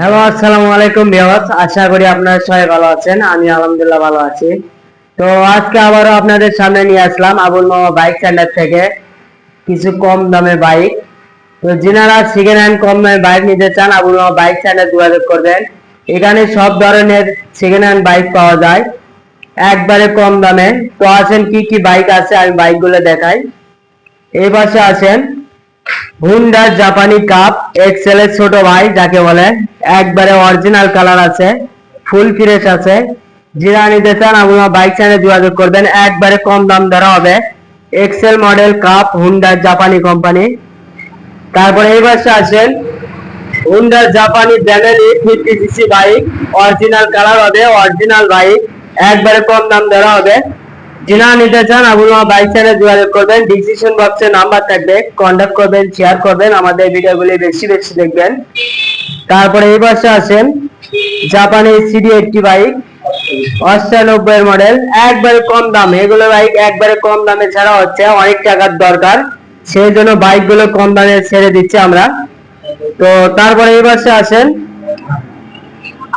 Hello, আসসালামু আলাইকুম viewers. আশা করি আপনারা সবাই ভালো আছেন। আমি আলহামদুলিল্লাহ ভালো আছি। তো আজকে আবারও আপনাদের সামনে নিয়ে আসলাম আবুল মামা বাইক সেন্টার থেকে কিছু কম দামে বাইক। তো যিনারা সেকেন্ড হ্যান্ড কম দামে বাইক নিতে চান, আবুল মামা বাইক সেন্টার যোগাযোগ করবেন। এখানে সব ধরনের সেকেন্ড হ্যান্ড বাইক পাওয়া যায়। একবারে কম দামে। তো আছেন কি কি বাইক আছে, আমি বাইকগুলো দেখাই। এই পাশে আছেন হুন্ডা জাপানি কাপ এক্সেল এর ছোট ভাই, যাকে বলে একবারে অরিজিনাল কালার আছে ফুল ফ্রেশ আছে। যারা নিতে চান আপনারা বাইক চ্যানেলে যোগাযোগ করবেন। একবারে কম দাম ধরা হবে এক্সেল মডেল কাপ হুন্ডা জাপানি কোম্পানি তারপরে এই পাশে আছেন হুন্ডা জাপানি Benelli fifty CC bike original colour হবে অরিজিনাল বাইক একবারে কম দাম ধরা হবে। যিনা নিতে চান আপনারা বাইক চ্যানেলে যোগাযোগ করবেন ডিসিশন বক্সে নাম্বার থাকবে কন্ট্যাক্ট করবেন শেয়ার করবেন। আমাদের ভিডিওগুলি বেশি বেশি দেখবেন। তারপরে এই পাশে আছেন জাপানি সিডি এইটটি বাইক অষ্টানব্বই এর মডেল একবারে কম দাম। এগুলো বাইক একবারে কম দামে ছাড়া হচ্ছে, অনেক টাকার দরকার। সেই জন্য বাইকগুলো কম দামে ছেড়ে দিচ্ছি আমরা। তো তারপরে এই পাশে আছেন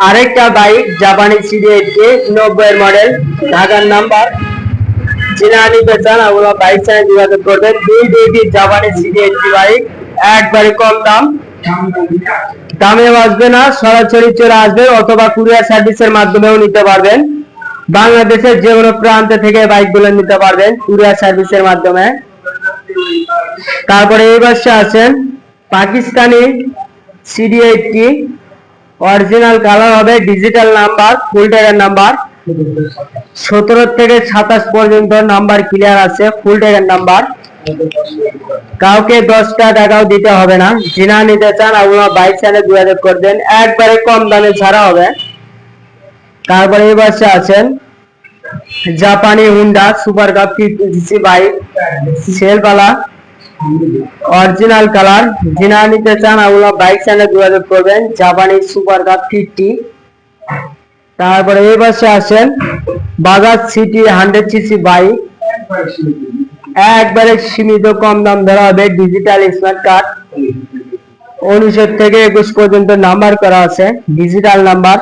আরেকটা বাইক জাপানি সিডি এইটটি নব্বই এর মডেল ঢাকার নাম্বার যিনি নিতে চান আপনারা বাইক চ্যানেল যোগাযোগ করবেন। দুই দুইটি জাপানি এইটটি বাইক, একবারে কম দাম। দামে আসবে না, সরাসরি চলে আসবে অথবা কুরিয়ার সার্ভিসের মাধ্যমেও নিতে পারবেন। বাংলাদেশের যে কোনো প্রান্ত থেকে বাইকগুলো নিতে পারবেন কুরিয়ার সার্ভিসের মাধ্যমে। তারপরে এই পাশে আছেন পাকিস্তানি সিডি এইটটি। অরিজিনাল কালার হবে, ডিজিটাল নাম্বার, ফুল ট্যাগের নাম্বার। সতেরো থেকে সাতাশ পর্যন্ত নাম্বার ক্লিয়ার আছে ফুল ট্যাগের নাম্বার। কাউকে দশটা টাকাও দিতে হবে না। যিনা নিতে চান, আপনারা বাইক চ্যানেল যোগাযোগ করবেন একবারে কম দামে ছাড়া হবে। তারপরে এই পাশে আছেন জাপানি Honda super cup fifty bike সেলবালা original colour. যিনা নিতে চান, আপনারা বাইক চ্যানেল যোগাযোগ করবেন। জাপানি সুপার কাপ ফিফটি তারপরে এই পাশে আসেন Bajaj CT hundred CC bike একবারে সীমিত কম দাম ধরা হবে ডিজিটাল স্মার্ট কার্ড উনিশের থেকে একুশ পর্যন্ত নাম্বার করা আছে ডিজিটাল নাম্বার।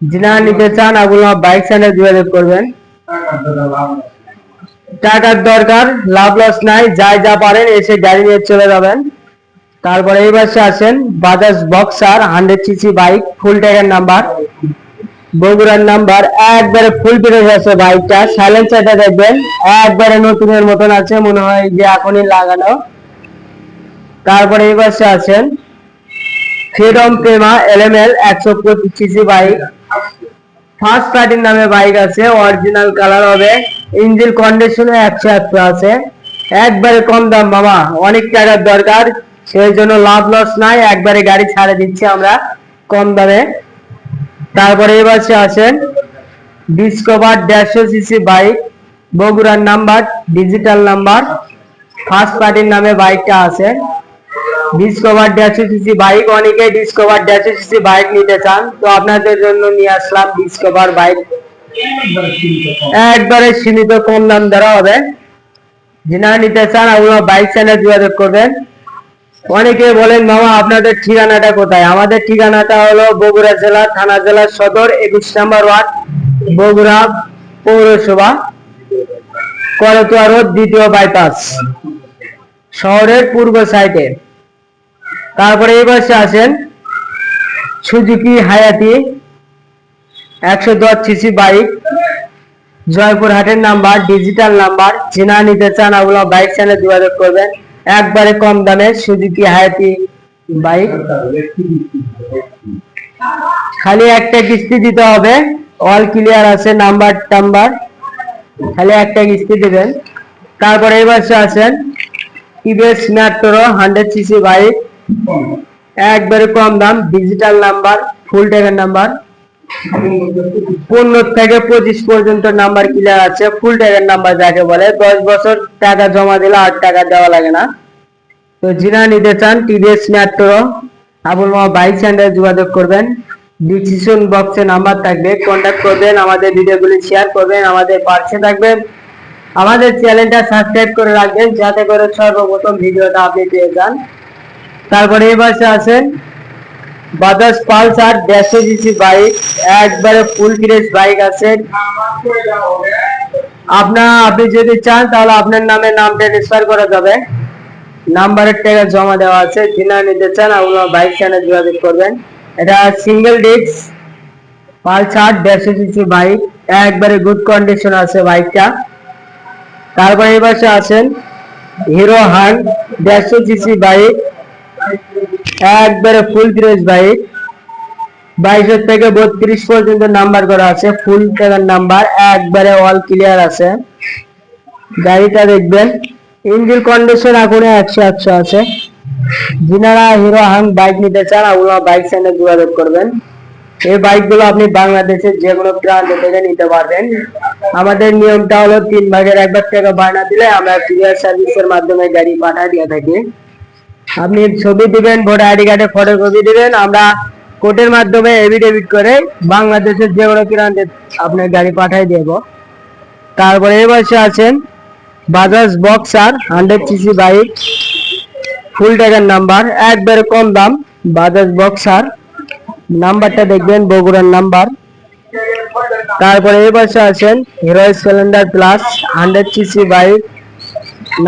যিনা নিতে চান আপনারা বাইক চ্যানেল যোগাযোগ করবেন। টাকার দরকার, লাভ লস নাই, যাই যা পারেন এসে গাড়ি নিয়ে চলে যাবেন। তারপরে এই পাশে আসেন Bajaj Boxer hundred CC bike full ট্যাগের নাম্বার। বগুড়ার নাম্বার একবারে ফুল ফিরে আছে বাইকটা। সাইলেন্সারটা দেখবেন, একবারে নতুনের মতন আছে, মনে হয় যে এখনই লাগানো। তারপরে পাশে আছেন ফ্রিডম প্রেমা এলএমএল একশো পঁচিশ সিসি বাইক ফার্স্ট পার্টির নামে বাইক আছে অরিজিনাল কালার হবে। ইঞ্জিন কন্ডিশনে একশো একশো আছে। একবারে কম দাম বাবা অনেক টাকার দরকার। সেই জন্য লাভ লস নাই, একবারে গাড়ি ছাড়ে দিচ্ছি আমরা কম দামে। তারপরে এই পাশে আছেন ডিসকভার দেড়শো সিসি বাইক বগুড়ার নাম্বার ডিজিটাল নাম্বার ফার্স্ট পার্টির নামে বাইকটা আছে। ডিসকভার দেড়শো সিসি বাইক অনেকে ডিসকভার দেড়শো সিসি বাইক নিতে চান, তো আপনাদের জন্য নিয়ে আসলাম ডিসকভার বাইক একবারে সীমিত কম দাম ধরা হবে। যিনারা নিতে চান, আপনারা বাইক চ্যানেল যোগাযোগ করবেন। অনেকে বলেন, মামা, আপনাদের ঠিকানাটা কোথায়? আমাদের ঠিকানাটা হলো বগুড়া জেলা, থানা জেলা, সদর, একুশ নাম্বার ওয়ার্ড, বগুড়া পৌরসভা করতোয়া রোড, দ্বিতীয় বাইপাস শহরের পূর্ব সাইডে তারপরে এই পাশে আসেন, সুজুকি হায়াতি, একশো দশ সিসি বাইক জয়পুর হাটের নাম্বার ডিজিটাল নাম্বার চেনা নিতে চান ওগুলো বাইক চ্যানেল যোগাযোগ করবেন। একবারে কম দামে সুজুকি, হায়াতি বাইক খালি একটা কিস্তি দিতে হবে। অল ক্লিয়ার আছে নাম্বার টাম্বার। খালি একটা কিস্তি দেবেন। তারপরে এই পাশে আছেন। TVS Metro hundred CC bike একবারে কম দাম ডিজিটাল নাম্বার ফুল ট্যাগের নাম্বার পনেরো থেকে পঁচিশ পর্যন্ত নাম্বার ক্লিয়ার আছে ফুল নাম্বার যাকে বলে, দশ বছর টাকা জমা দিলে আট টাকা দেওয়া লাগে না। তো নিতে চান টিভিএস মামা বাইক সেন্টারে যোগাযোগ করবেন। বক্সে নাম্বার থাকবে কন্ট্যাক্ট করবেন, আমাদের ভিডিওগুলি শেয়ার করবেন, আমাদের পাশে থাকবেন। আমাদের চ্যানেলটা সাবস্ক্রাইব করে রাখবেন, যাতে করে সর্বপ্রথম ভিডিওটা আপনি পেয়ে যান। তারপরে পাশে আছেন বাজাজ পালসার দেড়শো সিসি বাইক একবারে ফুল ফ্রেশ বাইক আছে। আপনার আপনি যদি চান, তাহলে আপনার নামে নাম ট্রান্সফার করা যাবে। নাম্বারের টাকা জমা দেওয়া আছে, যিনি নিতে চান আপনার বাইক চ্যানেল যোগাযোগ করবেন। এটা সিঙ্গেল ডিস্ক পালসার দেড়শো সিসি বাইক একবারে গুড কন্ডিশন আছে বাইকটা তারপরে পাশে আছেন হিরো হান দেড়শো সিসি বাইক একবারে ফুল ফ্রেশ বাইক বাইশের থেকে বত্রিশ পর্যন্ত নাম্বার করা আছে ফুল টাকার নাম্বার একবারে অল ক্লিয়ার আছে। গাড়িটা দেখবেন ইঞ্জিন কন্ডিশন এখনও একশো একশো আছে। যিনারা হিরো হাং বাইক নিতে চান ওগুলো বাইক চ্যানেল যোগাযোগ করবেন। এই বাইকগুলো আপনি বাংলাদেশের যে কোনো প্রান্ত থেকে নিতে পারবেন। আমাদের নিয়মটা হলো তিন ভাগের এক ভাগ টাকা বায়না দিলে আমরা কুরিয়ার সার্ভিসের মাধ্যমে গাড়ি পাঠিয়ে দিয়ে থাকি। আপনি ছবি দিবেন, ভোটার আইডি কার্ডে ফটোকপি দিবেন, আমরা কোর্টের মাধ্যমে এভিডেভিট করে বাংলাদেশের যে কোনো প্রান্তে আপনার গাড়ি পাঠিয়ে দেব। তারপরে এই পাশে আছেন Bajaj Boxer hundred CC bike full টাকার নাম্বার, একবারে কম দাম, বাজাজ বক্সার। নাম্বারটা দেখবেন, বগুড়ার নাম্বার। তারপরে এই পাশে আছেন Hero Splendor plus hundred CC bike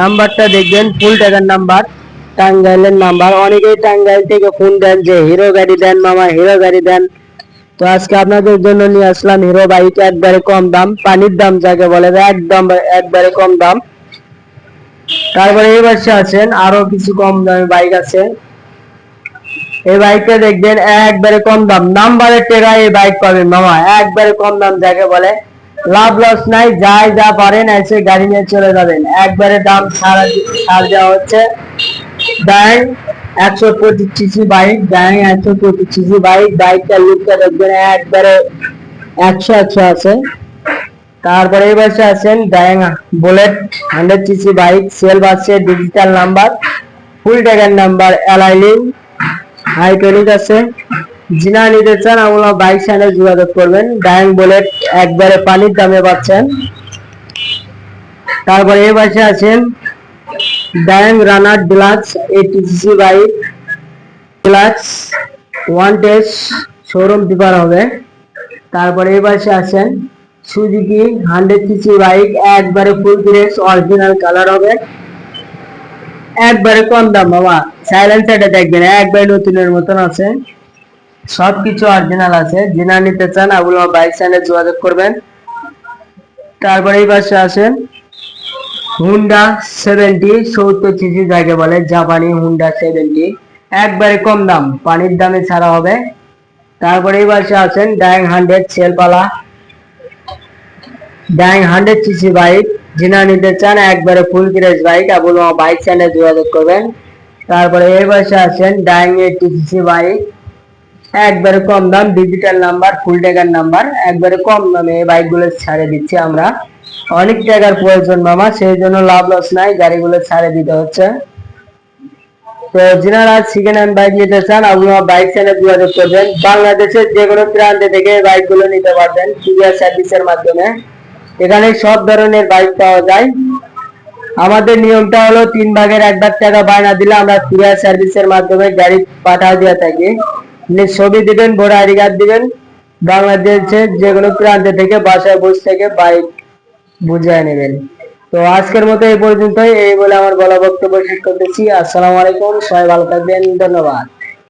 নাম্বারটা দেখবেন, ফুল টাকার নাম্বার। টাঙ্গাইলের নাম্বার। অনেকেই টাঙ্গাইল থেকে ফোন দেন যে, হিরো গাড়ি দেন মামা, হিরো গাড়ি দেন। তো আজকে আপনাদের জন্য নিয়ে আসলাম হিরো বাইক, একবারে কম দাম, পানির দাম যাকে বলে একদম একবারে কম দাম। তারপরে এই পাশে আছেন, আরও কিছু কম দামে বাইক আছে। এই বাইকটা দেখবেন একবারে কম দাম নাম্বারের টেরা এই বাইক পাবেন মামা, একবারে কম দাম যাকে বলে। লাভ লস নাই, যাই যা পারেন, এসে গাড়ি নিয়ে চলে যাবেন। একবারে দাম ছাড়া ছাড় দেওয়া হচ্ছে। একশো পঁচিশ সিসি বাইক বাইকটা লুকটা দেখবেন একবারে আছে। তারপরে এই আছেন Bullet hundred CC bike digital number full ট্যাগের নাম্বার আছে। যিনা নিতে চান বাইক চ্যানেল যোগাযোগ করবেন। ডাইং বুলেট একবারে পানির দামে পাচ্ছেন। তারপরে এই পাশে আছেন Dayang runner deluxe eighty CC bike deluxe one test showroom paper হবে। তারপরে এই পাশে আছেন সুজুকি হান্ড্রেড সিসি বাইক একবারে ফুল ফ্রেশ অরিজিনাল কালার হবে। একবারে কম দাম, বাবা সাইলেন্সারটা দেখবেন, একবারে নতুনের মতন আছে। সবকিছু অরিজিনাল আছে, যিনা নিতে চান, আবুল বাইক চ্যানেল যোগাযোগ করবেন। তারপরে এই পাশে আছেন হুন্ডা সেভেন্টি সত্তর সিসি যাকে বলে জাপানি হুন্ডা সেভেন্টি একবারে কম দাম, পানির দামে ছাড়া হবে। তারপরে এই পাশে আছেন ড্যাং হান্ড্রেড সেলপালা ড্যাং হান্ড্রেড সিসি বাইক যিনা নিতে চান একবারে full fresh bike Abul bike channel যোগাযোগ করবেন। তারপরে এই পাশে আছেন ড্যাং এইটটি সিসি বাইক একবারে কম দাম ডিজিটাল নাম্বার ফুল টাকার নাম্বার একবারে কম দামে এই বাইকগুলো ছাড়ে দিচ্ছি আমরা। অনেক টাকার প্রয়োজন, মামা, সেই জন্য লাভ লস নাই, গাড়িগুলো ছাড়ে দিতে হচ্ছে। তো যিনারা সেকেন্ড হ্যান্ড বাইক নিতে চান, আপনারা বাইক চ্যানেল যোগাযোগ করবেন। বাংলাদেশের যে কোনো প্রান্তে থেকে বাইকগুলো নিতে পারবেন কুরিয়ার সার্ভিসের মাধ্যমে। এখানে সব ধরনের বাইক পাওয়া যায়। আমাদের নিয়মটা হলো তিন ভাগের এক ভাগ টাকা বায়না দিলে আমরা কুরিয়ার সার্ভিসের মাধ্যমে গাড়ি পাঠাও দিয়ে থাকি। ছবি দিবেন, ভোটার আইডি কার্ড দিবেন। বাংলাদেশের যে কোনো প্রান্তে থেকে, বাসায় বসে থেকে বাইক বুঝিয়ে নেবেন। তো আজকের মতো এই পর্যন্তই। এই বলে আমার বলা বক্তব্য শেষ করতেছি। আসসালামু আলাইকুম। সবাই ভালো থাকবেন। ধন্যবাদ।